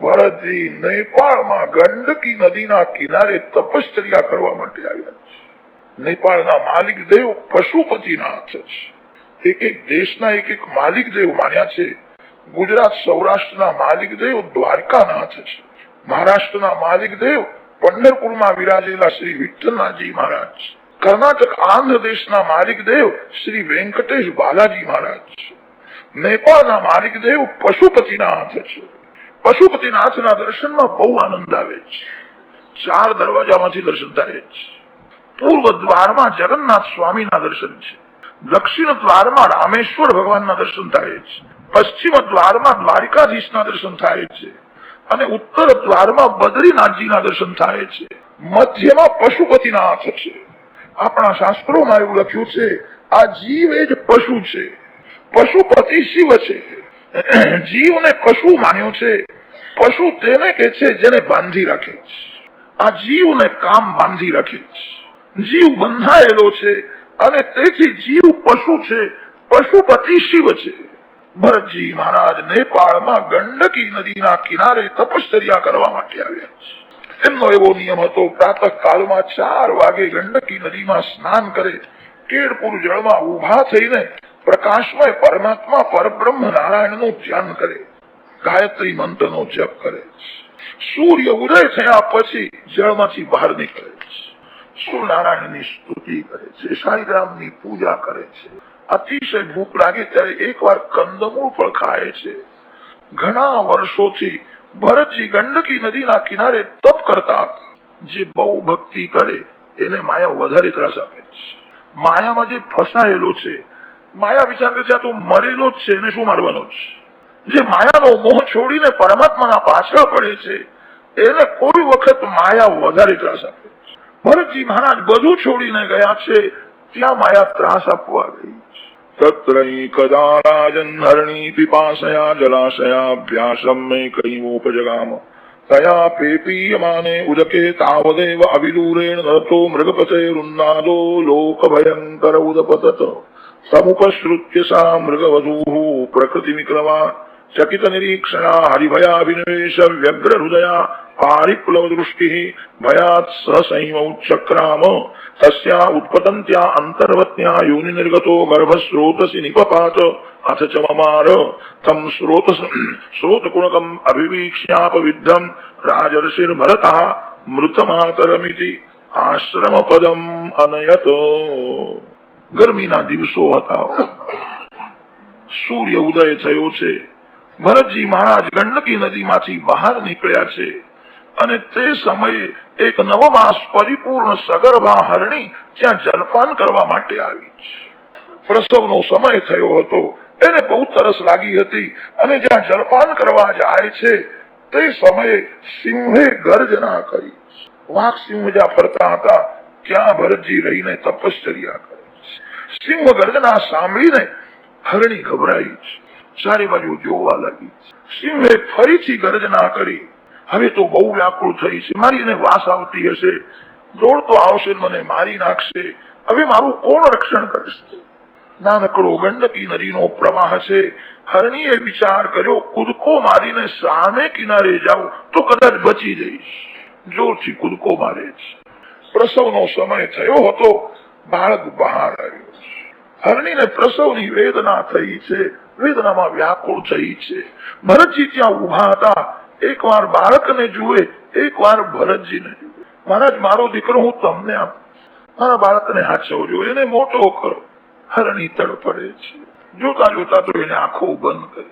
ભરતજી નેપાળમાં ગંડકી નદીના કિનારે તપશ્ચર્યા કરવા માટે આવ્યા છે. નેપાળના માલિક દેવ પશુપતિનાથ છે. એક એક દેશના એક એક માલિક દેવ માન્યા છે. ગુજરાત સૌરાષ્ટ્રના માલિક દેવ દ્વારકાનાથ છે. મહારાષ્ટ્રના માલિક દેવ પંઢરપુરમાં વિરાજેલા શ્રી વિઠ્ઠલનાથજી મહારાજ કર્ણાટક આંધ્ર દેશના માલિક દેવ શ્રી વેંકટેશ બાલાજી મહારાજ નેપાળના માલિક દેવ પશુપતિના હાથે છે. પશુપતિનાથના દર્શનમાં બહુ આનંદ આવે છે. ચાર દરવાજામાંથી દર્શન થાય છે. પૂર્વ દ્વારમાં જગન્નાથ સ્વામીના દર્શન છે. દક્ષિણ દ્વારમાં રામેશ્વર ભગવાનના દર્શન થાય છે. પશ્ચિમ દ્વારમાં દ્વારિકાધીશના દર્શન થાય છે. અને ઉત્તર દ્વારમાં બદ્રીનાથજીના દર્શન થાય છે. મધ્યમાં પશુપતિનાથ છે. આપણા શાસ્ત્રોમાં એવું લખ્યું છે, આ જીવ એ જ પશુ છે. પશુપતિ શિવ છે. જીવને પશુ માન્યો છે. પશુ તેને કે છે જેને બાંધી રાખે છે. આ જીવને કામ બાંધી રાખે છે. જીવ બંધાયેલો છે અને તેથી જીવ પશુ છે, પશુપતિ શિવ છે. ભરતજી મહારાજ નેપાળમાં ગંડકી નદીના કિનારે તપશ્ચર્યા કરવા માટે આવ્યા છે. એમનો એવો નિયમ હતો પ્રાતઃ કાળમાં ચાર વાગે ગંડકી નદીમાં સ્નાન કરે, કેળપુર જળમાં ઊભા થઈને પ્રકાશમય પરમાત્મા પરબ્રહ્મ નારાયણનું ધ્યાન કરે. ગાયત્રી મંત્રનો જપ કરે સૂર્ય ઉદય થયા પછી જળમાંથી બહાર નીકળે છે. સૂર્યનારાયણની સ્તુતિ કરે છે. સાંઈરામની પૂજા કરે છે. અતિશય ભૂખ લાગે ત્યારે એકવાર કંદમૂળ પણ ખાય છે. ઘણા વર્ષોથી ભરતજી ગંડકી નદીના કિનારે તપ કરતા જે બહુ ભક્તિ કરે, એને માયા વધારે ત્રાસ આપે છે. માયામાં જે ફસાયેલો છે, માયા વિચાર છે આ તો મરેલો જ છે, એને શું મારવાનો છે? જે માયાનો મોહ છોડીને પરમાત્માના પાછળ પડે છે, એને કોઈ વખત માયા વધારે ત્રાસ આપે ભરતજી મહારાજ બધું છોડીને ગયા છે, ત્યાં માયા ત્રાસ આપવા ગઈ તત્રૈકદા રાજન હરણી પિપાસયા નિરીક્ષણા હરિભયાભિનિવેશ વ્યગ્ર હૃદયા પારિપ્લવ દૃષ્ટિ ભયાત સસૈવ ઉચ્ચક્રામ તસ્યા ઉત્પતંત્યા અંતર્વત્યા યોનિ નિર્ગતો ગર્ભસ્રોતસી નિપપાત અથ ચ મમાર તમ સ્રોત સ્રોતકુણકમ અભિવીક્ષ્યાપ વિદ્ધમ રાજર્ષિર્ભરતઃ મૃતમાતરમિતિ આશ્રમ પદમ અનયત ગરમીના દિવસો હતા સૂર્ય ઉદય થયો છે ભરતજી મહારાજ ગંડકી નદીમાંથી બહાર નીકળ્યા છે અને તે સમયે એક નવમાસ પરિપૂર્ણ સગર્ભા હરણી ત્યાં જલપાન કરવા માટે આવી છે. પ્રસવનો સમય થયો હતો. એને બહુ તરસ લાગી હતી અને જ્યાં જલપાન કરવા જાય છે, તે સમયે સિંહે ગર્જના કરી. વાઘ સિંહ જ્યાં ફરતા હતા, ત્યાં ભરતજી રહીને તપશ્ચર્યા કરી સિંહ ગર્જના સાંભળીને હરણી ગભરાઈ છે. ચારે બાજુ જોવા લાગી. સિંહે ફરીથી ગર્જના કરી, હવે તો બહુ વ્યાકુળ થઈ છે, મારી એને વાસ આવતી હશે. દોડતો આવશે, મને મારી નાખશે. હવે મારું કોણ રક્ષણ કરશે? નાનકડો ગંડકી નદીનો પ્રવાહ છે. હરણીએ વિચાર કર્યો, કૂદકો મારીને સામે કિનારે જાઉં તો કદાચ બચી જઈશ. જોરથી કૂદકો મારે છે. પ્રસવનો સમય થયો હતો બાળક બહાર આવ્યો હરણીને પ્રસવની વેદના થઈ છે. વેદનામાં વ્યાકુળ થઈ છે. ભરતજી ત્યાં ઊભા હતા. એકવાર બાળકને જુએ, એકવાર ભરતજીને જુએ. મહારાજ, મારો દીકરો હું તમને આપ. મારા બાળકને હાચવજો એને મોટો કરો. હરણી તડપડે છે. જોતા જોતા તો એને આંખો બંધ કરી.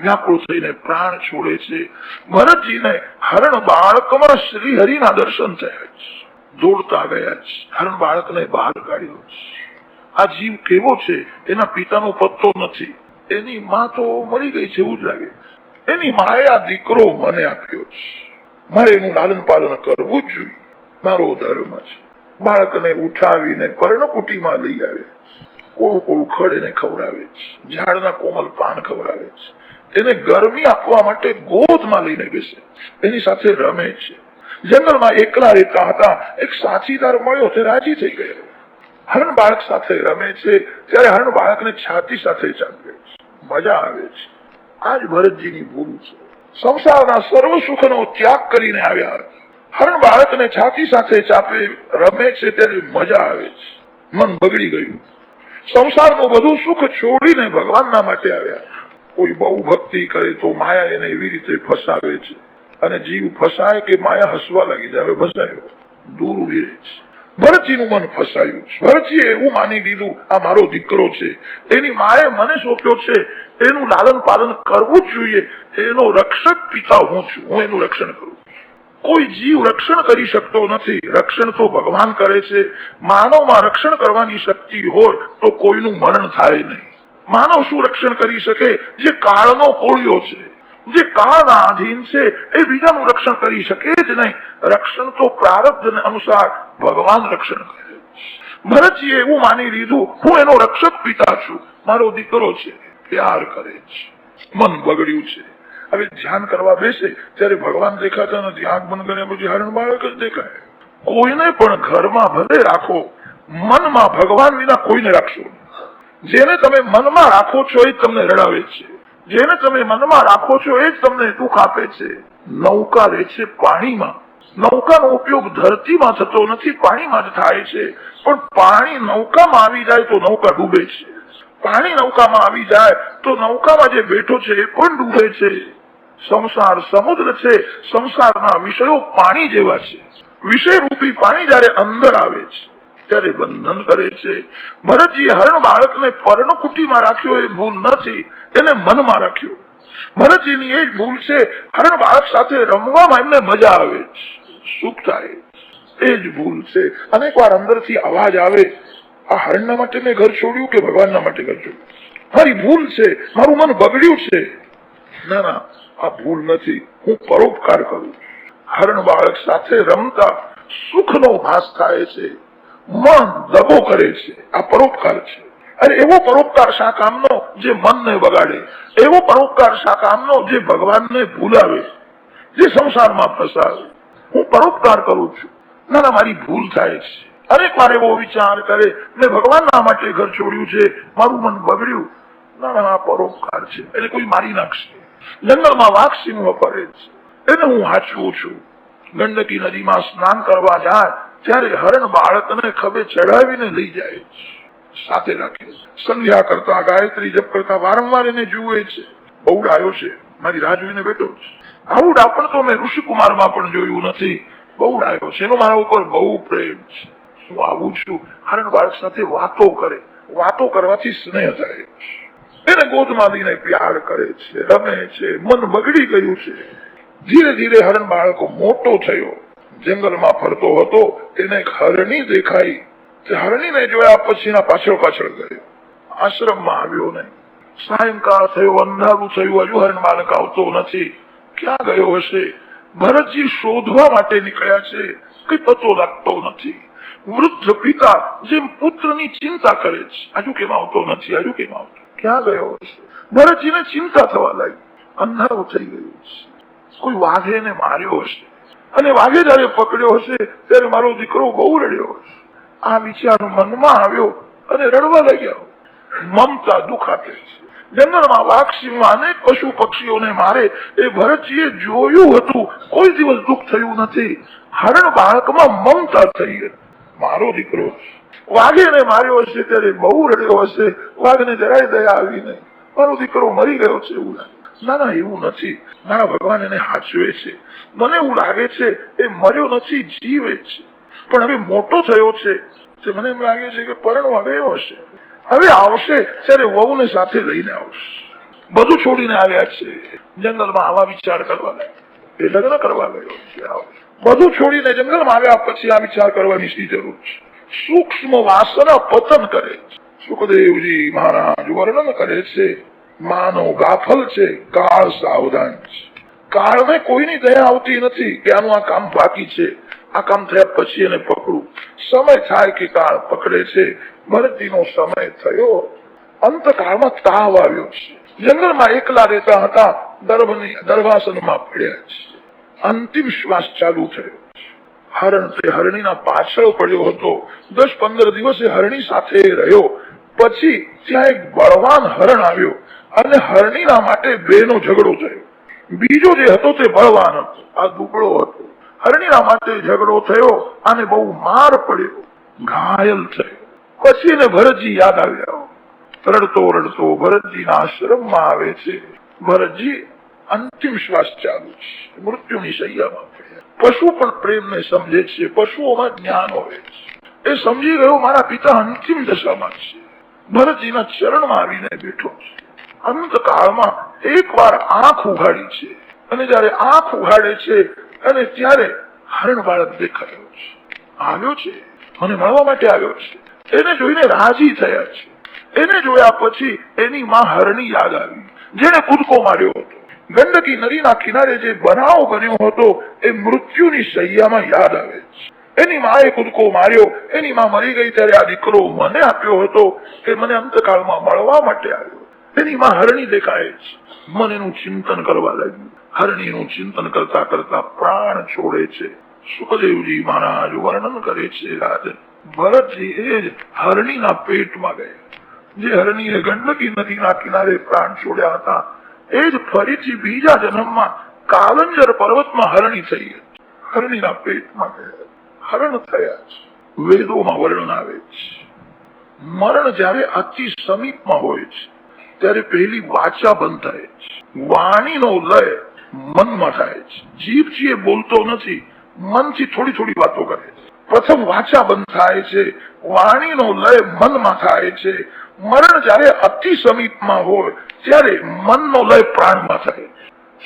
વ્યાકુળ થઈને પ્રાણ છોડે છે. ભરતજીને હરણ બાળકમાં શ્રી હરિના દર્શન થયા છે. દોડતા ગયા છે. હરણ બાળકને બહાર કાઢ્યો છે. આ જીવ કેવો છે? એના પિતાનો પત્તો નથી. એની માં તો મરી ગઈ છે એવું જ લાગે. એની માએ આ દીકરો મને આપ્યો છે. મારે એનું લાલન પાલન કરવું જ જોઈએ. મારો ધર્મ છે. બાળકને ઉઠાવીને પર્ણકુટીમાં લઈ આવે. કોળ કોળ ખડ એને ખવડાવે છે. ઝાડના કોમલ પાન ખવડાવે છે. એને ગરમી આપવા માટે ગોદમાં લઈને બેસે. એની સાથે રમે છે. જંગલમાં એકલા રહેતા હતા. એક સાથીદાર મળ્યો તે રાજી થઈ ગયો. હરણ બાળક સાથે રમે છે. ત્યારે હરણ બાળકને છાતી સાથે ચાલે છે. મજા આવે છે. આજ ભરતજીની ભૂલ છે. સંસારના સર્વ સુખનો ત્યાગ કરીને આવ્યા હરણ બાળકને છાતી સાથે ચાપે રમે છે ત્યારે મજા આવે છે. મન બગડી ગયું. સંસારનું બધું સુખ છોડીને ભગવાનના માટે આવ્યા કોઈ બહુ ભક્તિ કરે તો માયા એને એવી રીતે ફસાવે છે. અને જીવ ફસાય કે માયા હસવા લાગી જાય. ફસાયો. દૂર ઊભી રહે છે. ભરતજીનું મન ફસાયું ભરતજીએ એવું માની લીધું, આ મારો દીકરો છે. એની માએ મને સોંપ્યો છે, એનું લાલન પાલન કરવું જ જોઈએ. એનો રક્ષક પિતા હું છું. હું એનું રક્ષણ કરું. કોઈ જીવ રક્ષણ કરી શકતો નથી. રક્ષણ તો ભગવાન કરે છે. માનવમાં રક્ષણ કરવાની શક્તિ હોય તો કોઈનું મરણ થાય નહીં. માનવ શું રક્ષણ કરી શકે? જે કાળનો કોળિયો છે. જે કાળના આધીન છે, એ બીજાનું રક્ષણ કરી શકે જ નહીં. રક્ષણ તો પ્રારબ્ધ અનુસાર ભગવાન રક્ષણ કરે. ભરતજીએ એવું માની લીધું, હું એનો રક્ષક પિતા છું. મારો દીકરો છે, પ્યાર કરે છે. મન બગડ્યું છે. હવે ધ્યાન કરવા બેસે, ત્યારે ભગવાન દેખાતા નથી. આંખ બંધ કર્યા પછી હરણ બાળક જ દેખાય. કોઈને પણ ઘરમાં ભલે રાખો, મનમાં ભગવાન વિના કોઈને રાખશો જેને તમે મનમાં રાખો છો એ તમને રડાવે છે. જેને તમે મનમાં રાખો છો એ તમને દુઃખ આપે છે. નૌકા રહે છે પાણીમાં. નૌકાનો ઉપયોગ ધરતીમાં થતો નથી, પાણીમાં જ થાય છે. પણ પાણી નૌકામાં આવી જાય તો નૌકા ડૂબે છે. પાણી નૌકામાં આવી જાય તો નૌકામાં જે બેઠો છે એ પણ ડૂબે છે. સંસાર સમુદ્ર છે, સંસારના વિષયો પાણી જેવા છે. વિષય રૂપી પાણી જયારે અંદર આવે છે, ત્યારે બંધન કરે છે. ભરતજી હરણ બાળકને પર્ણકુટીમાં રાખ્યો એ ભૂલ નથી, એને મનમાં રાખ્યો. ભરતજીની એ જ ભૂલ છે, હરણ બાળક સાથે રમવામાં એમને મજા આવે છે. સુખ થાય એ જ ભૂલ છે. અનેક વાર અંદરથી અવાજ આવે, આ હરણના માટે મેં ઘર છોડ્યું કે ભગવાનના માટે ઘર છોડ્યું? મારી ભૂલ છે, મારું મન બગડ્યું છે. ના ના, આ ભૂલ નથી. હું પરોપકાર કરું હરણ બાળક સાથે રમતા સુખનો ભાસ થાય છે. મન દગો કરે છે. આ પરોપકાર છે. અને એવો પરોપકાર શા કામનો જે મનને બગાડે. એવો પરોપકાર શા કામનો જે ભગવાનને ભૂલાવે. જે સંસારમાં ફસાવે. હું પરોપકાર કરું છું. ના મારી ભૂલ થાય છે. અનેક વાર એવો વિચાર કરે, મેં ભગવાનના માટે ઘર છોડ્યું છે, મારું મન બગડ્યું. ના આ પરોપકાર છે. એટલે કોઈ મારી નાખશે. જંગલમાં વાઘ સિંહ ફરે છે. એને હું હાચવું છું. ગંડકી નદીમાં સ્નાન કરવા જાય, ત્યારે હરણ બાળકને ખભે ચડાવીને લઈ જાય છે. સાથે રાખે સંધ્યા કરતા ગાયત્રી જપ કરતા વારંવાર એને જુએ છે. બહુ ડાયો છે. મારી રાહ જોઈને બેઠો જ આવું ડાપણ તો મેં ઋષિકુમારમાં પણ જોયું નથી. બહુ ડાયો છે. એનો મારા ઉપર બહુ પ્રેમ છે. હું આવું છું. કારણ બાળક સાથે વાતો કરે. વાતો કરવાથી સ્નેહ થાય એને ગોદમાં લઈને પ્યાર કરે છે, રમે છે, મન બગડી ગયું છે. ધીરે ધીરે હરણ બાળક મોટો થયો. જંગલમાં ફરતો હતો. તેને હરણી દેખાઈ. હરણીને જોયા પછીના પાછળ પાછળ ગયો. આશ્રમમાં આવ્યો નહીં. સાયંકાળ થયો, અંધારું થયું હજુ હરણ બાળક આવતો નથી. ક્યાં ગયો હશે? ભરતજી શોધવા માટે નીકળ્યા છે. કઈ પતો લાગતો નથી. વૃદ્ધ પિતા જેમ પુત્રની ચિંતા કરે છે. હજુ કેમ આવતો નથી? હજુ કેમ આવતો? ક્યાં ગયો હશે? ભરતજીને ચિંતા થવા લાગી. અંધારું થઈ ગયું છે. કોઈ વાઘે ને માર્યો હશે. અને વાઘે જયારે પકડ્યો હશે, ત્યારે મારો દીકરો બહુ રડ્યો હશે. આ વિચાર મનમાં આવ્યો અને રડવા લાગ્યો. મમતા દુઃખ આપે છે. જંગલમાં વાઘ સિંહ અનેક પશુ પક્ષીઓને મારે એ ભરતજીએ જોયું હતું. કોઈ દિવસ દુઃખ થયું નથી. હરણ બાળકમાં મમતા થઈ મારો દીકરો વાઘેને માર્યો હશે ત્યારે બહુ રડ્યો હશે. વાઘને જરાય દયા આવી નહીં. મારો દીકરો મરી ગયો છે એવું ના ના, એવું નથી. મારા ભગવાન એને હાચવે છે. મને એવું લાગે છે એ મર્યો નથી, જીવે છે. પણ હવે મોટો થયો છે. મને એમ લાગે છે કે પરણવા ગયો હશે. હવે આવશે. ત્યારે વહુને સાથે લઈને આવશે. બધું છોડીને આવ્યા છે. જંગલમાં આવા વિચાર કરવા એ લગ્ન કરવા ગયો બધું છોડીને જંગલમાં આવ્યા પછી આ વિચાર કરવાની શી જરૂર છે? સૂક્ષ્મ વાસના પતન કરે છે. સુખદેવજી મહારાજ વર્ણન કરે છે, માનો ગાફલ છે, કાળ સાવધાન છે. કાળને કોઈની દયા આવતી નથી કે આનું આ કામ બાકી છે. આ કામ થયા પછી એને પકડું સમય થાય કે કાળ પકડે છે. ભરતીનો સમય થયો. અંતકાળમાં તાવ આવ્યો છે. જંગલમાં એકલા રહેતા હતા, દર્ભની, દર્ભાસનમાં પડ્યા છે. અંતિમ શ્વાસ ચાલુ થયો હરણ તે હરણીના પાછળ પડ્યો હતો. દસ પંદર દિવસે હરણી સાથે રહ્યો. પછી ત્યાં એક બળવાન હરણ આવ્યો અને હરણીના માટે બેનો ઝઘડો થયો. બીજો જે હતો તે બળવાન હતો. આ દુબળો હતો. હરણીના માટે ઝઘડો થયો અને બહુ માર પડ્યો. ઘાયલ થયો. પછી એને ભરતજી યાદ આવ્યા રડતો રડતો ભરતજીના આશ્રમમાં આવે છે. ભરતજી અંતિમ શ્વાસ ચાલુ છે. મૃત્યુની શૈયામાં પશુ પણ પ્રેમને સમજે છે. પશુઓમાં જ્ઞાન હોય છે. એ સમજી ગયો મારા પિતા અંતિમ દશામાં છે. ભરતજીના ચરણમાં આવીને બેઠો છે. એક વાર આંખ ઉઘાડી છે. અને જયારે આંખ ઉઘાડે છે, અને ત્યારે હરણ બાળક દેખાયો છે. આવ્યો છે. મને મળવા માટે આવ્યો છે. એને જોઈને રાજી થયા છે. એને જોયા પછી એની માં હરણી યાદ આવી. જેને કૂદકો માર્યો હતો. ગંડકી નદીના કિનારે જે બનાવ બન્યો હતો, એ મૃત્યુની સૈયામાં યાદ આવે છે. એની માએ કૂદકો માર્યો. એની માં મરી ગઈ ત્યારે આ દીકરો મને આપ્યો હતો કે મને અંતકાળમાં મળવા માટે આવ્યો. એની માં હરણી દેખાય છે. મન એનું ચિંતન કરવા લાગ્યું. હરણીનું ચિંતન કરતા કરતા પ્રાણ છોડે છે. સુખદેવજી મહારાજ વર્ણન કરે છે રાજન ભરતજી એ હરણીના પેટમાં ગયા. જે હરણીએ ગંડકી નદીના કિનારે પ્રાણ છોડ્યા હતા, એ જ ફરીથી બીજા જન્મમાં કાલંજર પર્વતમાં હરણી થઈ. હરણીના પેટમાં ગયા. હરણ થયા છે. વેદોમાં વર્ણન આવે છે. મરણ જ્યારે અતિ સમીપમાં હોય છે, ત્યારે પહેલી વાચા બંધ થાય છે. વાણીનો લય મનમાં થાય છે. જીભથી એ બોલતો નથી, મનથી થોડી થોડી વાતો કરે છે. પ્રથમ વાચા બંધ થાય છે, વાણીનો લય મનમાં થાય છે. મરણ જયારે અતિ સમીપમાં હોય, ત્યારે મનનો લય પ્રાણમાં થાય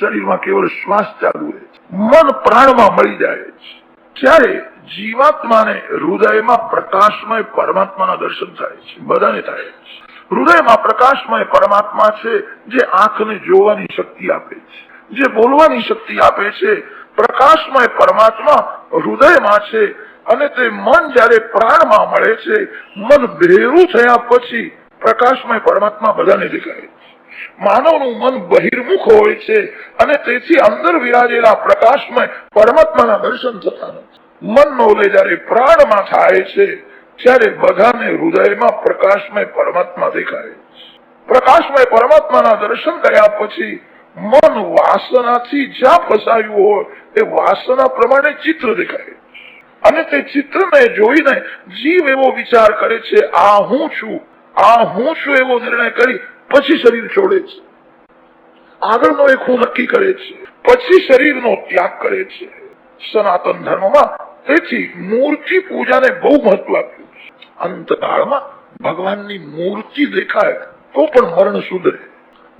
શરીરમાં કેવળ શ્વાસ ચાલુ રહે છે. મન પ્રાણમાં મળી જાય છે. ત્યારે જીવાત્માને હૃદયમાં પ્રકાશમય પરમાત્માના દર્શન થાય છે. બધાને થાય છે. હૃદયમાં પ્રકાશમય પરમાત્મા છે, જે આંખને જોવાની શક્તિ આપે છે. જે બોલવાની શક્તિ આપે છે. પ્રકાશમય પરમાત્મા હૃદયમાં છે અને તે મન જ્યારે પ્રાણમાં મળે છે, મન ભેરું થયા પછી પ્રકાશમય પરમાત્મા બધાને દેખાય. માનવનું મન બહિર્મુખ હોય છે અને તેથી અંદર વિરાજેલા પ્રકાશમય પરમાત્માના દર્શન થતા નથી. મનનો લય જયારે પ્રાણમાં થાય છે, ત્યારે બધાને હૃદયમાં પ્રકાશમય પરમાત્મા દેખાય. પ્રકાશમય પરમાત્માના દર્શન કર્યા પછી મન વાસનાથી જ્યાં ફસાયું હોય, એ વાસના પ્રમાણે ચિત્ર દેખાય. અને તે ચિત્રને જોઈને જીવ એવો વિચાર કરે છે, આ હું છું, આ હું છું એવો નિર્ણય કરી પછી શરીર છોડે છે. આગળનો એક હું નક્કી કરે છે. પછી શરીરનો ત્યાગ કરે છે. સનાતન ધર્મમાં તેથી મૂર્તિ પૂજાને બહુ મહત્વ આપ્યું છે. અંતકાળમાં ભગવાનની મૂર્તિ દેખાય તો પણ મરણ સુધરે.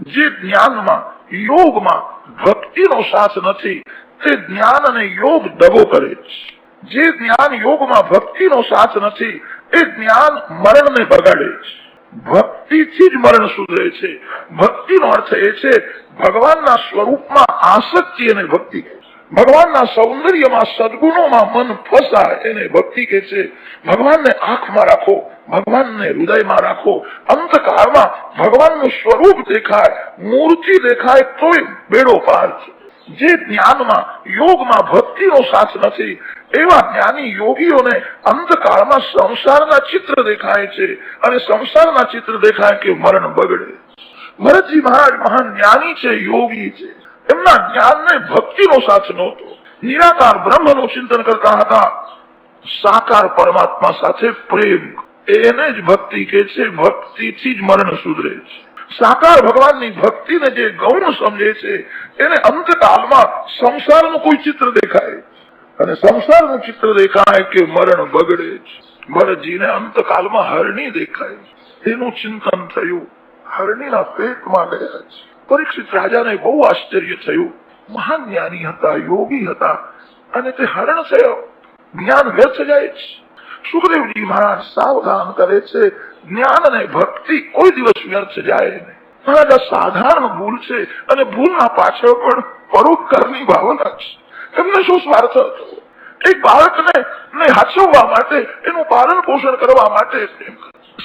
જે જ્ઞાનમાં, યોગમાં ભક્તિનો સાથ નથી, તે જ્ઞાન અને યોગ દગો કરે છે. જે જ્ઞાન યોગમાં ભક્તિનો સાથ નથી, એ જ્ઞાન મરણને બગાડે છે. ભક્તિથી જ મરણ સુધરે છે. ભક્તિનો અર્થ એ છે, ભગવાનના સ્વરૂપમાં આસક્તિ અને ભક્તિ. ભગવાનના સૌંદર્યમાં સદગુણોમાં મન ફસાય, એને ભક્તિ કે છે. ભગવાનને આંખમાં રાખો, ભગવાનને હૃદયમાં રાખો. અંતકાળમાં ભગવાનનું સ્વરૂપ દેખાય, મૂર્તિ દેખાય, તોય બેડો પાર છે. જે જ્ઞાનમાં, યોગમાં ભક્તિનો સાથ નથી, એવા જ્ઞાની યોગીઓને અંતકાળમાં સંસારના ચિત્ર દેખાય છે અને સંસારના ચિત્ર દેખાય કે મરણ બગડે. ભરતજી મહારાજ મહાન જ્ઞાની છે, યોગી છે. એમના જ્ઞાનને ભક્તિનો સાથ નહોતો. નિરાકાર બ્રહ્મનું ચિંતન કરતા હતા. સાકાર પરમાત્મા સાથે પ્રેમ. એને જ ભક્તિ કે છે, ભક્તિથી જ મરણ સુધરે છે. સાકાર ભગવાનની ભક્તિને જે ગૌણ સમજે છે, એને અંતકાલમાં સંસારનું કોઈ ચિત્ર દેખાય. અને સંસારનું ચિત્ર દેખાય કે મરણ બગડે મરજીને અંતકાલમાં હરણી દેખાય એનું ચિંતન થયું. હરણીના પેટમાં ગયા છે. પરીક્ષિત રાજાને બહુ આશ્ચર્ય થયું. મહાન જ્ઞાની હતા, યોગી હતા, અને તે હરણ થયો. જ્ઞાન વ્યર્થ જાય છે. સુખદેવજી મહારાજ સાવધાન કરે છે. જ્ઞાન અને ભક્તિ કોઈ દિવસ વ્યર્થ જાય નહીં. સાધારણ ભૂલ છે અને ભૂલના પાછળ પણ પરોપકારની ભાવના છે. એમને શું સ્વાર્થ હતો? એક બાળકને ને હાચવવા માટે, એનું પાલન પોષણ કરવા માટે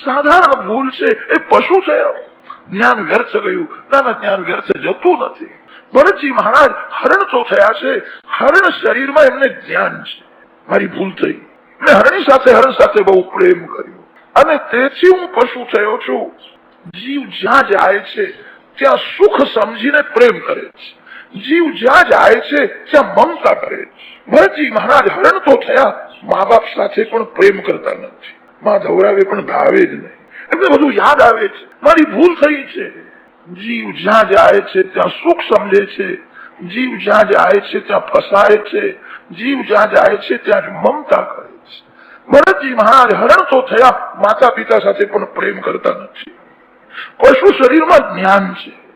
સાધારણ ભૂલ છે એ પશુ છે. જ્ઞાન વ્યર્થ ગયું. ના ના જ્ઞાન વ્યર્થ જતું નથી. ભરતજી મહારાજ હરણ તો થયા છે. હરણ શરીરમાં એમને જ્ઞાન છે. મારી ભૂલ થઈ. મેં હરણી સાથે, હરણ સાથે બહુ પ્રેમ કર્યો. અને તેથી હું પશુ થયો છું. જીવ જ્યાં જાય છે, ત્યાં સુખ સમજીને પ્રેમ કરે છે. જીવ જ્યાં જાય છે, ત્યાં મમતા કરે છે. ભરતજી મહારાજ હરણ તો થયા મા બાપ સાથે પણ પ્રેમ કરતા નથી. માં ધવરાવે પણ ભાવે જ નહીં. એમને બધું યાદ આવે છે. મારી ભૂલ થઈ છે. જીવ જ્યાં જાય છે, ત્યાં સુખ સમજે છે. જીવ જ્યાં જાય છે, ત્યાં ફસાય છે. જીવ જ્યાં જાય છે, ત્યાં મમતા કરે ભરતજી મહારાજ હરણ તો થયા માતા પિતા સાથે પણ પ્રેમ કરતા નથી. પશુ શરીરમાં જ્ઞાન છે?